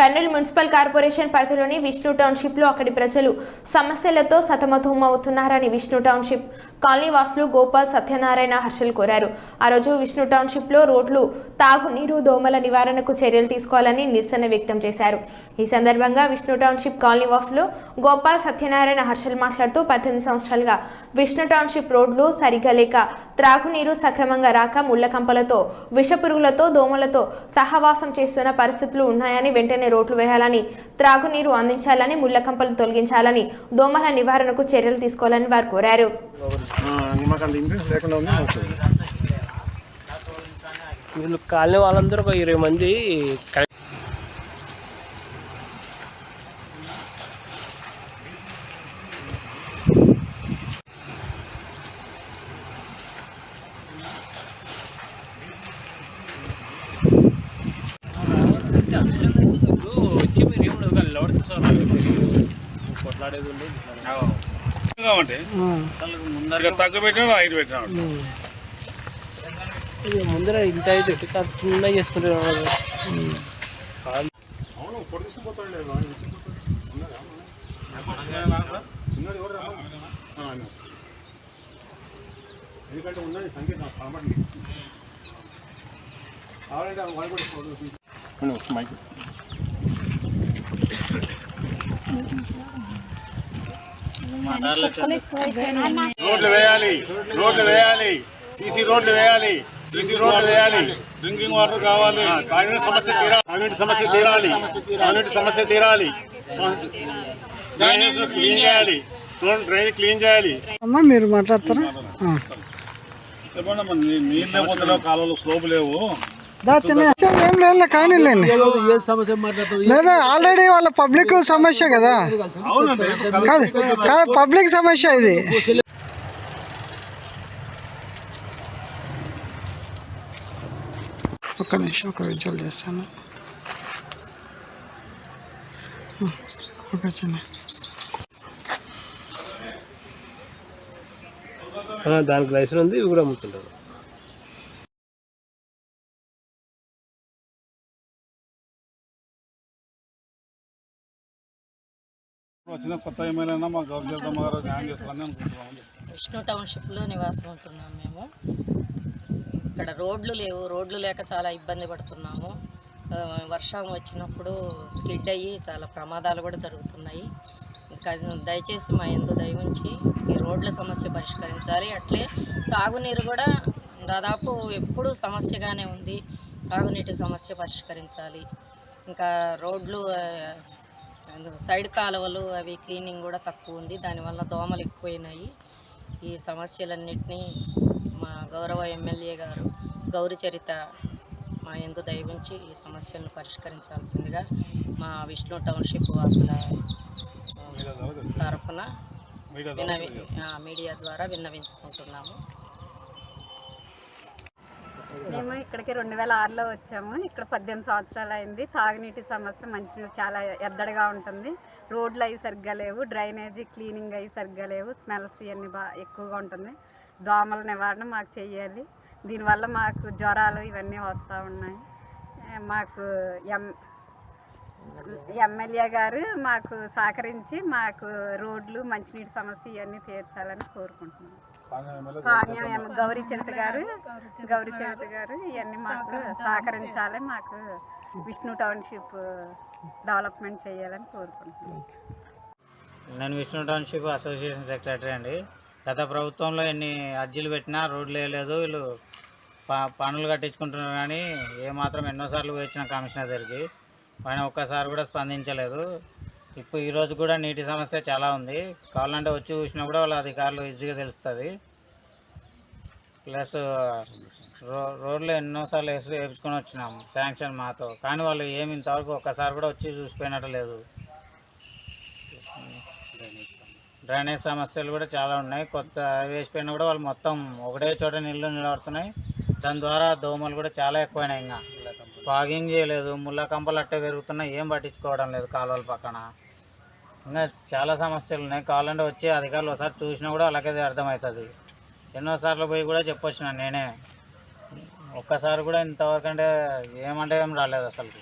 Kurnool municipal corporation పరిధిలోని విష్ణు టౌన్షిప్లో అక్కడి ప్రజలు సమస్యలతో సతమతమవుతున్నారని విష్ణు టౌన్షిప్ కాలనీ వాసులు గోపాల్ సత్యనారాయణ హర్షల్ కోరారు. ఆ రోజు విష్ణు టౌన్షిప్లో రోడ్లు తాగునీరు దోమల నివారణకు చర్యలు తీసుకోవాలని నిరసన వ్యక్తం చేశారు. ఈ సందర్భంగా విష్ణు టౌన్షిప్ కాలనీ వాసులు గోపాల్ సత్యనారాయణ హర్షల్ మాట్లాడుతూ పద్దెనిమిది సంవత్సరాలుగా విష్ణు టౌన్షిప్ రోడ్లు సరిగ్గా లేక త్రాగునీరు సక్రమంగా రాక ముళ్ళకంపలతో విషపురుగులతో దోమలతో సహవాసం చేస్తున్న పరిస్థితులు ఉన్నాయని వెంటనే రోడ్లు వేయాలని త్రాగునీరు అందించాలని ముళ్ళకంపలు తొలగించాలని దోమల నివారణకు చర్యలు తీసుకోవాలని వారు కోరారు. మాకు అంత ఇంట్రెస్ట్ లేకుండా ఉంది వీళ్ళు కాలనీ వాళ్ళందరూ ఒక ఇరవై మంది వచ్చి మీరు ఏం ఉండదు కానీ లోడ్ తీసుకోవాలి. కొట్లాడేది ఉండదు. కాబట్టి ఇక తగ్గు పెట్టినా హైట్ పెట్టినా ముందర ఇంత అయితే చిన్న చేసుకుంటున్నారు కాదు ఎందుకంటే ఉన్నది సంఖ్య కనబడి కావాలంటే వాళ్ళు కూడా వస్తుంది మైక్ రోడ్లు వేయాలి రోడ్లు వేయాలి సీసీ రోడ్లు వేయాలి సీసీ రోడ్లు వేయాలి. డ్రింకింగ్ వాటర్ కావాలి. తాగునీటి సమస్య తీరాలి తాగునీటి సమస్య తీరాలి. తాగునీటి సమస్య తీరాలి. డ్రైనేజ్ క్లీన్ చేయాలి. డ్రైనేజ్ క్లీన్ చేయాలి. అమ్మా మీరు మాట్లాడతారా. చెప్పండి నీళ్ళే కాలువలు స్లోపు లేవు. ఏం లేదు ఆల్రెడీ వాళ్ళ పబ్లిక్ సమస్య కదా. అవునండి కాదు కాదు పబ్లిక్ సమస్య ఇది. ఒక్క నిమిషం ఒక విజువల్ చేస్తాను. ఒక చిన్న. దానికి లైసెన్స్ ఉంది ఇవి కూడా అమ్ముతుంటారు. వచ్చిన కొత్త ఎమ్మెల్యేనా మా గౌరవ గారు న్యాయం చేస్తారని అనుకుంటున్నాం విష్ణు టౌన్షిప్లో నివాసం ఉంటున్నాం మేము. ఇక్కడ రోడ్లు లేవు రోడ్లు లేక చాలా ఇబ్బంది పడుతున్నాము. వర్షం వచ్చినప్పుడు స్కిడ్ అయ్యి చాలా ప్రమాదాలు కూడా జరుగుతున్నాయి. ఇంకా దయచేసి మా ఎందు దయవుంచి ఈ రోడ్ల సమస్య పరిష్కరించాలి. అట్లే తాగునీరు కూడా దాదాపు ఎప్పుడూ సమస్యగానే ఉంది. తాగునీటి సమస్య పరిష్కరించాలి. ఇంకా రోడ్లు సైడ్ కాలువలు అవి క్లీనింగ్ కూడా తక్కువ ఉంది. దానివల్ల దోమలు ఎక్కువైనాయి. ఈ సమస్యలన్నింటినీ మా గౌరవ ఎమ్మెల్యే గారు గౌరి చరిత మా ఎందు దయవుంచి ఈ సమస్యలను పరిష్కరించాల్సిందిగా మా విష్ణు టౌన్షిప్ వాసుల తరఫున మీడియా ద్వారా విన్నవించుకుంటున్నాము. మేము ఇక్కడికి రెండు వేల ఆరులో వచ్చాము. ఇక్కడ పద్దెనిమిది సంవత్సరాలు అయింది. తాగునీటి సమస్య మంచినీరు చాలా ఎద్దడిగా ఉంటుంది. రోడ్లు అవి సరిగ్గా లేవు. డ్రైనేజీ క్లీనింగ్ అవి సరిగ్గా లేవు. స్మెల్స్ ఇవన్నీ బాగా ఎక్కువగా ఉంటుంది. దోమల నివారణ మాకు చెయ్యాలి దీనివల్ల మాకు జ్వరాలు ఇవన్నీ వస్తూ ఉన్నాయి. మాకు ఎం ఎమ్మెల్యే గారు మాకు సహకరించి మాకు రోడ్లు మంచినీటి సమస్య ఇవన్నీ తీర్చాలని కోరుకుంటున్నాం. గౌరీ చరిత గారు గౌరీ చరిత గారు ఇవన్నీ మాకు సహకరించాలి మాకు విష్ణు టౌన్షిప్ డెవలప్మెంట్ చేయాలని కోరుకుంటున్నాం. నేను విష్ణు టౌన్షిప్ అసోసియేషన్ సెక్రటరీ అండి. గత ప్రభుత్వంలో ఎన్ని అర్జీలు పెట్టినా రోడ్లు వేయలేదు వీళ్ళు ప పనులు కట్టించుకుంటున్నారు కానీ ఏమాత్రం ఎన్నోసార్లు వచ్చిన కమిషనర్ దగ్గరికి ఆయన ఒక్కసారి కూడా స్పందించలేదు. ఇప్పుడు ఈరోజు కూడా నీటి సమస్య చాలా ఉంది. కావాలంటే వచ్చి చూసినా కూడా వాళ్ళ అధికారులు ఈజీగా తెలుస్తుంది. ప్లస్ రో రోడ్లు ఎన్నోసార్లు వేసి వేపించుకొని వచ్చినాం శాంక్షన్ మాతో. కానీ వాళ్ళు ఏమి ఇంతవరకు ఒక్కసారి కూడా వచ్చి చూసిపోయినట్టు లేదు. డ్రైనేజ్ సమస్యలు కూడా చాలా ఉన్నాయి. కొత్త వేసిపోయినా కూడా వాళ్ళు మొత్తం ఒకటే చోట నీళ్ళు నిలబడుతున్నాయి. దాని ద్వారా దోమలు కూడా చాలా ఎక్కువైనాయి ఇంకా. ఫాగింగ్ చేయలేదు ముళ్ళ కంపలు అట్టే పెరుగుతున్నాయి. ఏం పట్టించుకోవడం లేదు కాలువల పక్కన. ఇంకా చాలా సమస్యలు ఉన్నాయి. కావాలంటే వచ్చి అధికారులు ఒకసారి చూసినా కూడా అలాగే అర్థమవుతుంది. ఎన్నోసార్లు పోయి కూడా చెప్పొచ్చిన నేనే. ఒక్కసారి కూడా ఇంతవరకు అంటే ఏమంటే ఏం రాలేదు అసలు.